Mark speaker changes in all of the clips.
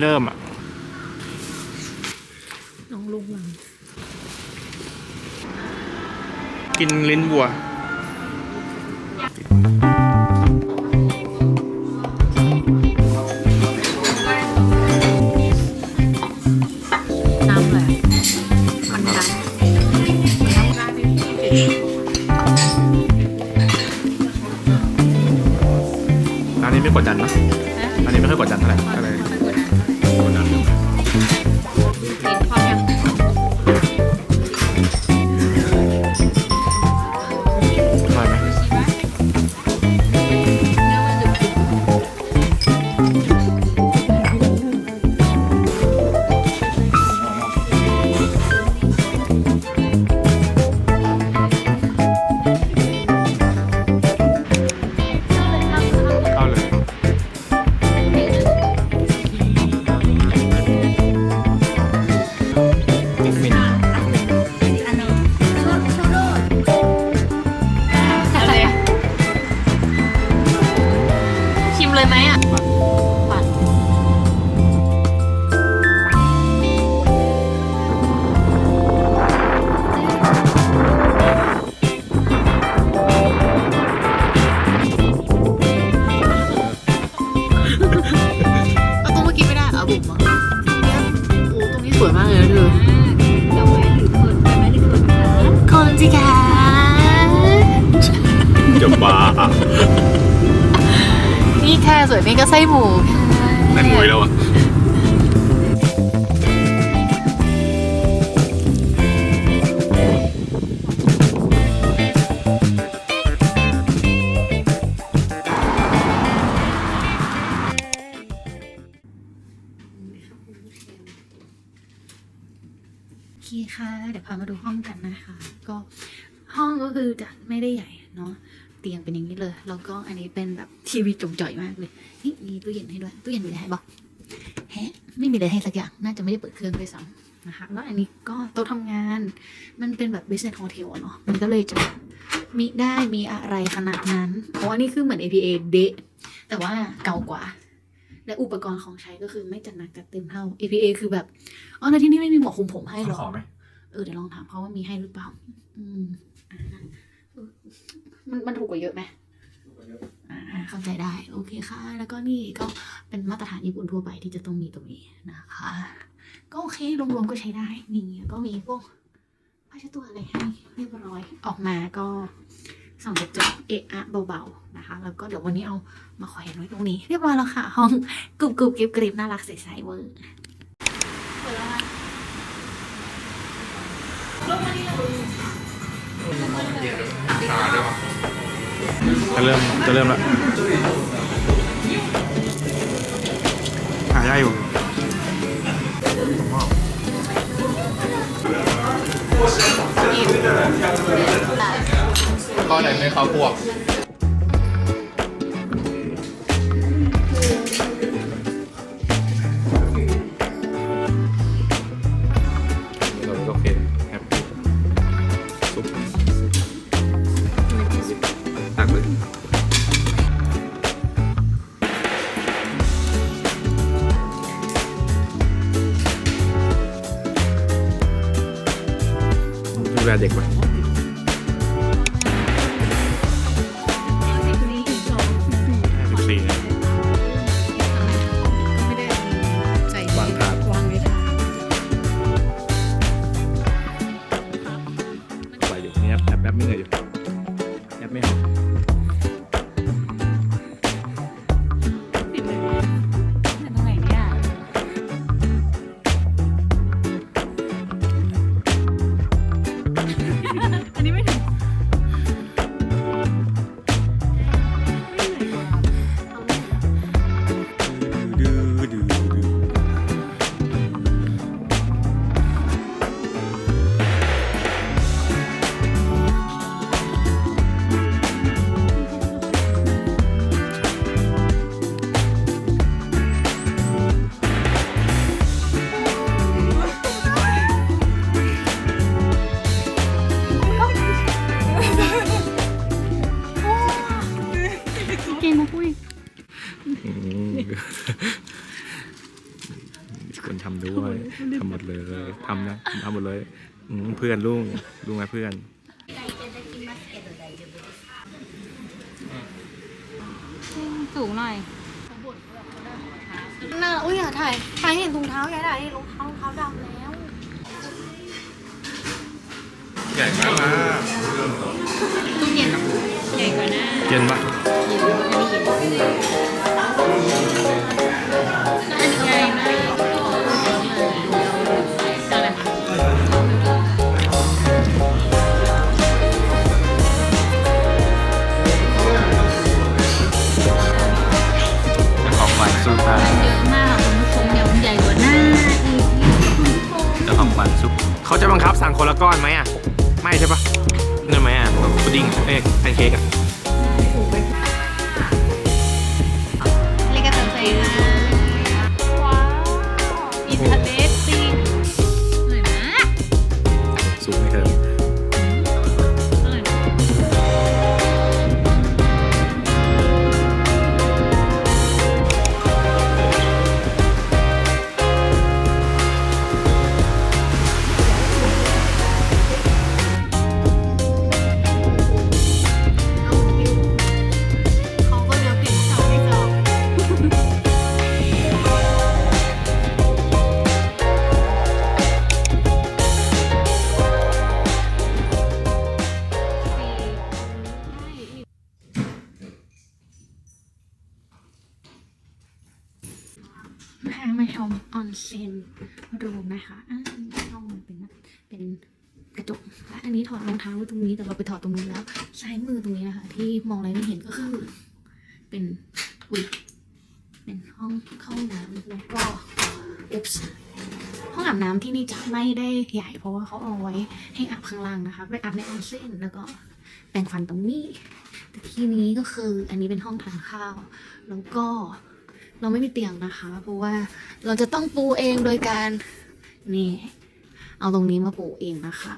Speaker 1: ไม่เริ่มอะ
Speaker 2: น้องลุงหลัง
Speaker 1: กินลิ้นวัว
Speaker 2: น้ำเลยมันดัน
Speaker 1: อันนี้ไม่กดดันนะอันนี้ไม่ค่อยกดดันเท่าไหร่ ไส้
Speaker 2: หมูค่ะ
Speaker 1: ได้หมวยแล้วอะ
Speaker 2: โอเคค่ะ เดี๋ยวพามาดูห้องกันนะคะ ก็ห้องก็คือจะไม่ได้ใหญ่เนาะ เตียงเป็นอย่างนี้เลย แล้วก็อันนี้เป็นแบบทีวีจงจ่อยมากเลยนี่มีตู้เย็นให้ด้วย ตู้เย็นมีอะไรให้บอกแฮะไม่มีอะไรให้สักอย่าง น่าจะไม่ได้เปิดเครื่องด้วยซ้ำนะคะ แล้วอันนี้ก็โต๊ะทำงาน มันเป็นแบบ business hotel อะเนาะ มันก็เลยจะมีได้มีอะไรขนาดนั้น เพราะว่านี่คือเหมือน APA เดะแต่ว่าเก่ากว่า และอุปกรณ์ของใช้ก็คือไม่จัดหนักจัดเต็มเท่า APA คือแบบ อ๋อในที่นี่ไม่มีหมวกคลุมผมให้หรอ
Speaker 1: ขอไหม
Speaker 2: เออเดี๋ยวลองถามเขาว่ามีให้หรือเปล่า อืมอ่าเออ มันมันถูกกว่าเยอะไหมเข้าใจได้ โอเคค่ะ แล้วก็นี่ก็เป็นมาตรฐานญี่ปุ่นทั่วไปที่จะต้องมีตรงนี้นะคะ ก็โอเครวมๆก็ใช้ได้ นี่ก็มีพวกผ้าเช็ดตัวอะไรให้เรียบร้อยออกมาก็ส่องกระจกเอะอะเบาๆนะคะ แล้วก็เดี๋ยววันนี้เอามาแขวนไว้ตรงนี้ เรียบร้อยแล้วค่ะ ห้องกรุบกรุบกริบกริบน่ารักใสๆเวอร์เปิดแล้วนะ
Speaker 1: จะเริ่มจะเริ่มแล้วหายากอยู่
Speaker 3: ข้อไหนไม่เขาพวก
Speaker 1: หญ่มาก
Speaker 4: ตู้เย็นใหญ่กว่าหน้า
Speaker 1: เย็นปะ
Speaker 4: เย็นอันนี้เย็นอันนี้ใหญ่มากอะไร
Speaker 1: ของขวัญสุดท้าย
Speaker 4: เยอะมากคุณผู้ชมเนี่ยมันใหญ่กว่าหน้าอีกคุณผู้ชม
Speaker 1: เจ้าของขวัญซุปเขาจะบังคับสั่งคนละก้อนไหมอะ ให้ใช่ปะนี่นไหมอะพุดดิ้งเอ้ยแพนเค้กอะ
Speaker 2: พามาชมออนเซ็นรูมนะคะอ่าห้องมันเป็นเป็นกระจกและอันนี้ถอดรองเท้าไว้ตรงนี้แต่เราไปถอดตรงนี้แล้วซ้ายมือตรงนี้นะคะ ที่มองอะไรไม่เห็นก็คือ เป็นอุ้ยเป็นห้องเข้าห้องน้ำแล้วก็อุ๊บส์ห้องอาบน้ำที่นี่จะไม่ได้ใหญ่เพราะว่าเขาเอาไว้ให้อาบข้างล่างนะคะไปอาบในออนเซ็นแล้วก็แปรงฟันตรงนี้ แต่ที่นี้ก็คืออันนี้เป็นห้องทานข้าว แล้วก็ เราไม่มีเตียงนะคะ เพราะว่าเราจะต้องปูเองโดยการนี่เอาตรงนี้มาปูเองนะคะ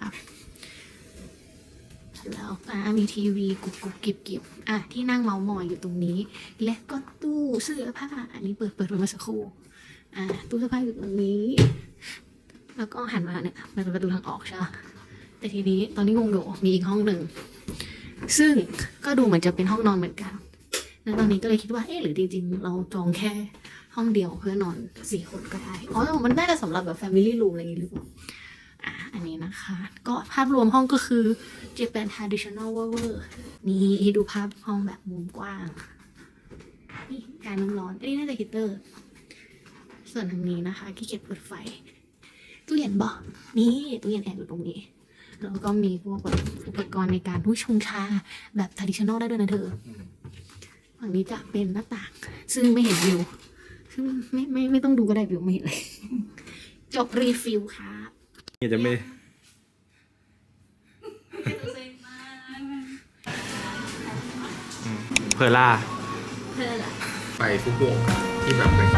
Speaker 2: แล้วอะมีทีวีกุบกุบกิบกิบอะที่นั่งเมาส์มอยอยู่ตรงนี้ และก็ตู้เสื้อผ้า อันนี้เปิดเปิดไปเมื่อสักครู่อะตู้เสื้อผ้าอยู่ตรงนี้ แล้วก็หันมาเนี่ยมันเป็นประตูทางออกใช่ไหมแต่ทีนี้ตอนนี้งงอยู่มีอีกห้องหนึ่งซึ่งก็ดูเหมือนจะเป็นห้องนอนเหมือนกัน แล้วตอนนี้ก็เลยคิดว่าเอ๊ะหรือจริง ๆ เราจองแค่ห้องเดียวเพื่อนอนสี่คนก็ได้อ๋อมันน่าจะสำหรับแบบ family room อะไรอย่างงี้หรือเปล่าอะอันนี้นะคะ ก็ภาพรวมห้องก็คือ Japan traditional w o r นี่ให้ดูภาพห้องแบบมุมกว้างนี่การน้ำร้อนอันนี้น่าจะฮีเตอร์ ส่วนทางนี้นะคะขี้เกียจเปิดไฟตู้เย็นบอกนี่ตู้เย็นแอบอยู่ตรงนี้แล้วก็มีพวกแบบอุปกรณ์ในการผู้ชงชาแบบ traditional ได้ด้วยนะเธอ ฝั่งนี้จะเป็นหน้าต่าง ซึ่งไม่เห็นวิว ซึ่งไม่ไม่ไม่ต้องดูก็ได้วิวไม่เห็นเลย จบรีฟิลครับ
Speaker 1: นี่จะไม่เพอร์ล่า
Speaker 4: เธอล่ะ
Speaker 1: ไปฟุกุโอกะที่แบบเป็น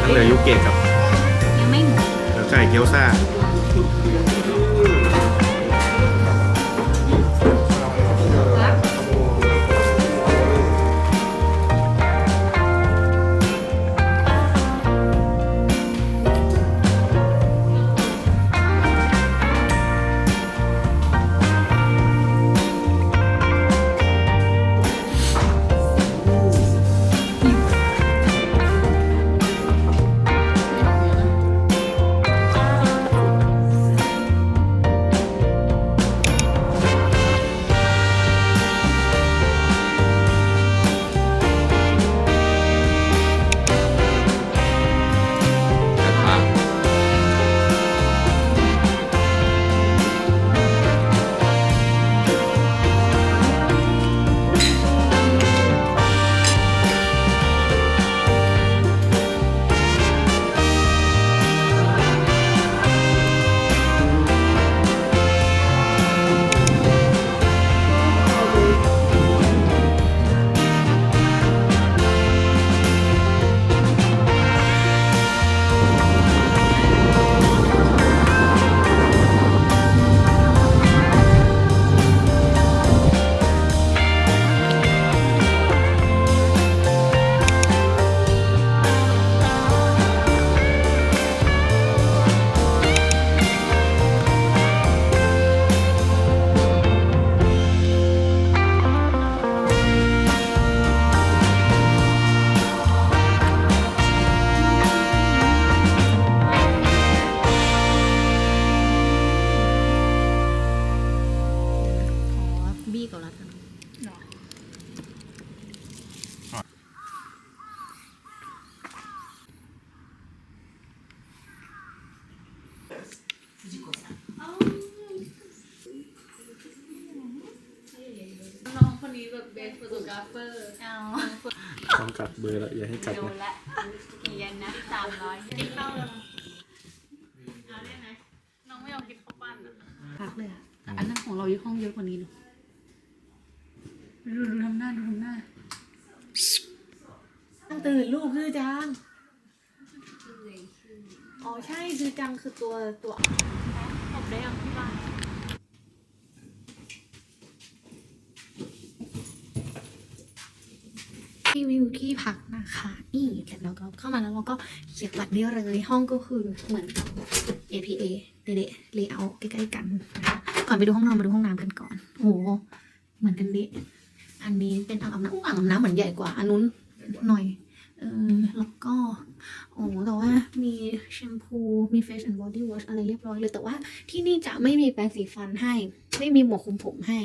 Speaker 1: นั่นเลยยุเกะกับ
Speaker 4: ยังไม่หมด
Speaker 1: ไก่เกี๊ยวซ่า
Speaker 4: นี้แบบเบสโฟโตกราฟเฟอร์เอา
Speaker 1: ต้องกัดเบอร์แล้วอย่าให้กัด
Speaker 4: ดูละเขียนนะสามร้อยกินข้าเลยเอาได้ไหมน้องไม่เอาคิดข้าวปั้นอะ
Speaker 2: พักเลยอะอันนั้นของเราอยู่ห้องเยอะกว่านี้เนาะดูดูทำหน้าดูทำหน้าตื่นลูกคือจังอ๋อใช่คือจังคือตัวตัว
Speaker 4: ผมได้ยังที่บ้าน
Speaker 2: รีวิวที่พักนะคะ นี่เสร็จแล้วก็เข้ามาแล้วเราก็เขียนบัตรได้เลย ห้องก็คือเหมือน APA เดะเลเยอร์ใกล้ๆกันนะคะก่อนไปดูห้องนอนมาดูห้องน้ำกันก่อน โอ้โหเหมือนกันเดะอันนี้เป็นอ่างอาบน้ำอ่างอาบน้ำเหมือนใหญ่กว่าอันนู้นหน่อยเออแล้วก็ โอ้แต่ว่ามีแชมพูมีเฟ c แอนด์บอดี้วอชอะไรเรียบร้อยเลยแต่ว่าที่นี่จะไม่มีแปรงสีฟันให้ ไม่มีหมวกคุมผมให้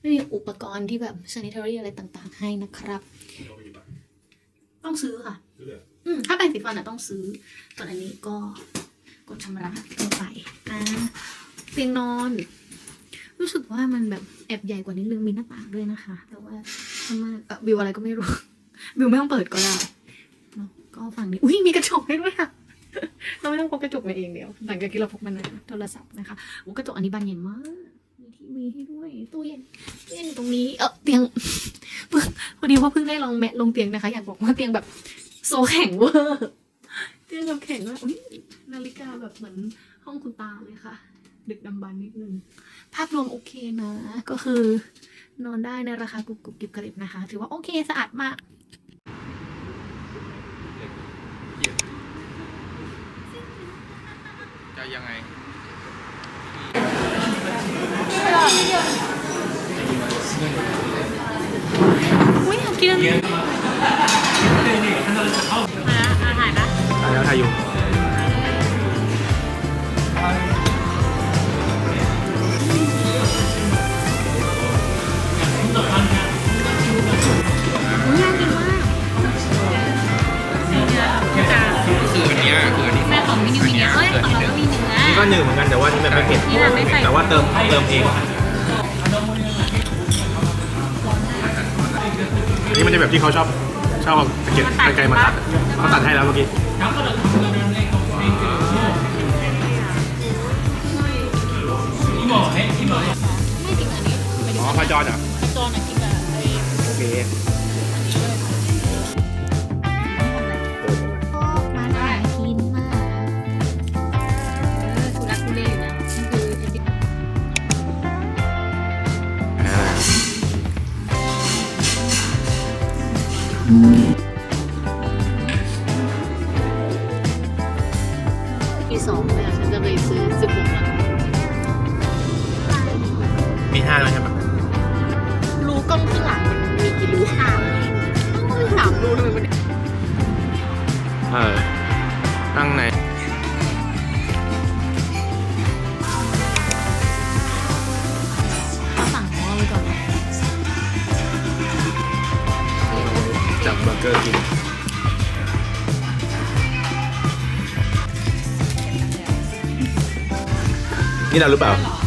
Speaker 2: ไม่มีอุปกรณ์ที่แบบ sanitary อะไรต่างๆ ให้นะครับ ต้องซื้อค่ะ อืมถ้าแปรงสีฟันอะต้องซื้อ ส่วนอันนี้ก็กดชำระทั่วไปอ่าเตียงนอน รู้สึกว่ามันแบบแอบใหญ่กว่านิดนึงมีหน้าต่างด้วยนะคะ แต่ว่าทำไมเอ่อวิวอะไรก็ไม่รู้ วิวไม่ต้องเปิดก็ได้เนอะก็ฝั่งนี้ อุ้ยมีกระจกให้ด้วยค่ะ เราไม่ต้องพกกระจกมาเองเดี๋ยวหลังจากที่เราพกมาในโทรศัพท์นะคะโอ้กระจกอันนี้บานใหญ่มาก มีทีวีให้ด้วยตู้เย็นตู้เย็นอยู่ตรงนี้ เออเตียงเพิ่งพอดีว่าเพิ่งได้ลองแมะลงเตียงนะคะ อยากบอกว่าเตียงแบบโซแข็งเวอร์เตียงแบบแข็งมากนาฬิกาแบบเหมือนห้องคุณตาเลยค่ะ ดึกดำบรรนิดนึง ภาพรวมโอเคนะ ก็คือนอนได้ในราคากรุบกรุบกริบกริบนะคะ ถือว่าโอเคสะอาดมาก
Speaker 1: จะยังไง
Speaker 2: อุ้ยอยากกินอันนี้
Speaker 4: มาอาหารนะ
Speaker 1: ถ่ายแล้วถ่ายอยู่
Speaker 2: อุ้ยอยากกินมาก
Speaker 1: คืออันเนี้ยคืออันนี้
Speaker 4: แม่ของมินิมินิเอ้ยของเราก็มีเนื้อ
Speaker 1: นี่ก็หนึ่งเหมือนกันแต่ว่านี่แบบไม่เผ็ด
Speaker 4: นี่แบบไม่ใส่
Speaker 1: แต่ว่าเติมเติมเอง นนี้มันจะแบบที่เขาชอบชอบเอาตะเกียบตะไกรมาตัดเขาตัดให้แล้วเมื่อกี้
Speaker 2: ไม่จริงอันนี้ไม่
Speaker 1: อ๋อพาจอนเหรอะ
Speaker 2: รูก
Speaker 4: ล้อ
Speaker 2: งข้างหลังมันมีกี่รูห้าสามรูทำไมมัน
Speaker 1: เออ ตั้งไหน
Speaker 2: เขาสั่งของเราไปก่อนนะ
Speaker 1: จับเบอร์เกอร์กิน นี่เราหรือเปล่า
Speaker 4: ดู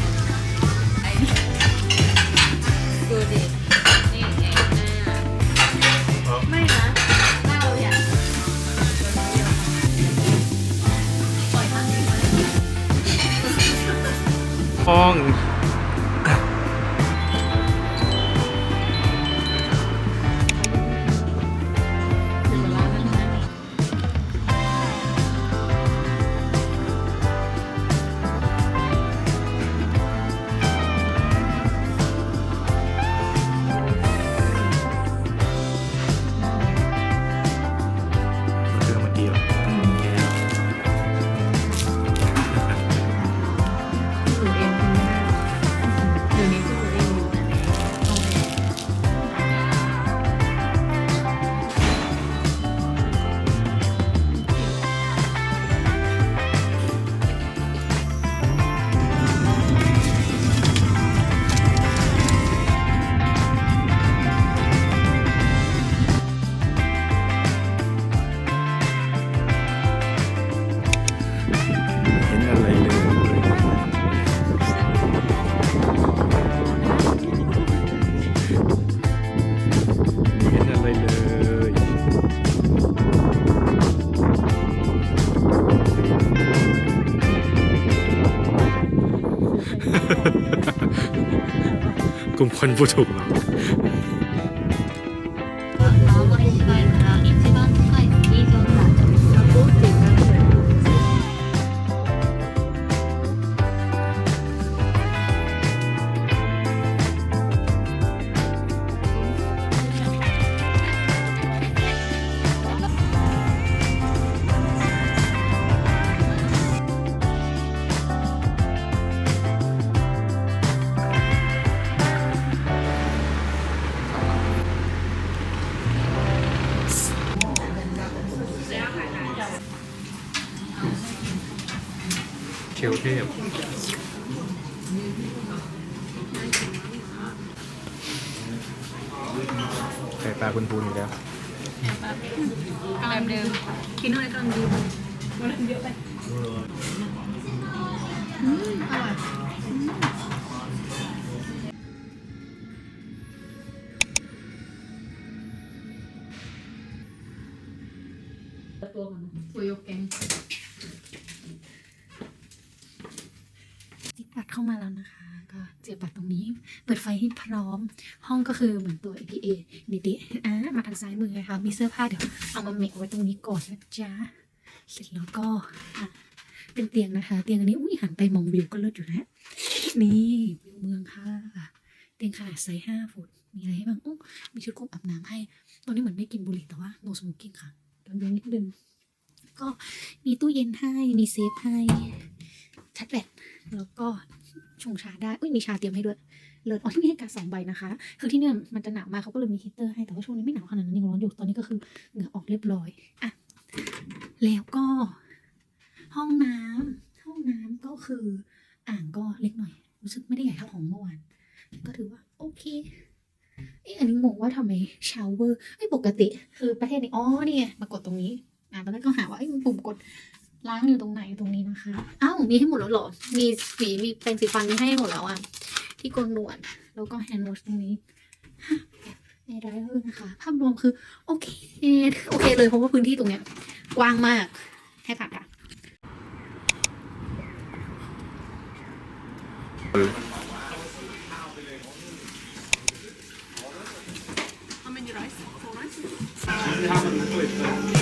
Speaker 2: ฟอง
Speaker 1: กลุ่มค ใส่ตาคุณพูนอีกแล้ว
Speaker 4: แบบเดิม
Speaker 2: กินเท่าไหร่กำลังดีตัวมันตัวยกแกงจิบบัตรเข้ามาแล้วนะคะ ก็เสียบบัตรตรงนี้ เปิดไฟให้พ ร้อม ห้องก็คือเหมือนตัว APA ดีๆอะมาทางซ้ายมือนะคะมีเสื้อผ้าเดี๋ยวเอามาเมกไว้ตรงนี้ก่อนนะจ๊ะเสร็จแล้วก็เป็นเตียงนะคะ เตียงอันนี้อุ้ยหันไปมองวิวก็เลิศอยู่นะนี่วิวเมืองค่ะ เตียงขนาดไซส์ห้าฟุตมีอะไรให้บ้างอุ๊ยมีชุดคุมอาบน้ำให้ ตอนนี้เหมือนได้กินบุหรี่แต่ว่า no smoking ค่ะตอนเย็นนิดนึงก็มีตู้เย็นให้ มีเซฟให้ชัดแบตแล้วก็ชงชาได้อุ้ยมีชาเตรียมให้ด้วย เลิศอ๋อที่มีให้กาสองใบนะคะ คือที่เนี่ยมันจะหนาวมากเขาก็เลยมีฮีเตอร์ให้ แต่ว่าช่วงนี้ไม่หนาวขนาดนั้นยังร้อนอยู่ ตอนนี้ก็คือเหงื่อออกเรียบร้อย อะ แล้วก็ ห้องน้ำห้องน้ำก็คืออ่างก็เล็กหน่อย รู้สึกไม่ได้ใหญ่เท่าของเมื่อวาน ก็ถือว่า โอเคเอ๊ะอันนี้งงว่าทำไมชาวเวอร์ไอ้ปกติ คือประเทศนี้ อ๋อ นี่ไง มากดตรงนี้ อ่าตอนแรกก็หาว่าไอ้ปุ่มกดล้างอยู่ตรงไหนตรงนี้นะคะ อ้าว มีให้หมดแล้วเหรอ มีสี มีแปรงสีฟันมีให้หมดแล้วอะ ที่โกนหนวดแล้วก็แฮนด์วอชตรงนี้ในไรเออร์นะคะ ภาพรวมคือ โอเค โอเคเลยเพราะว่าพื้นที่ตรงเนี้ยกว้างมากให้ผ่านค่ะลู
Speaker 4: ก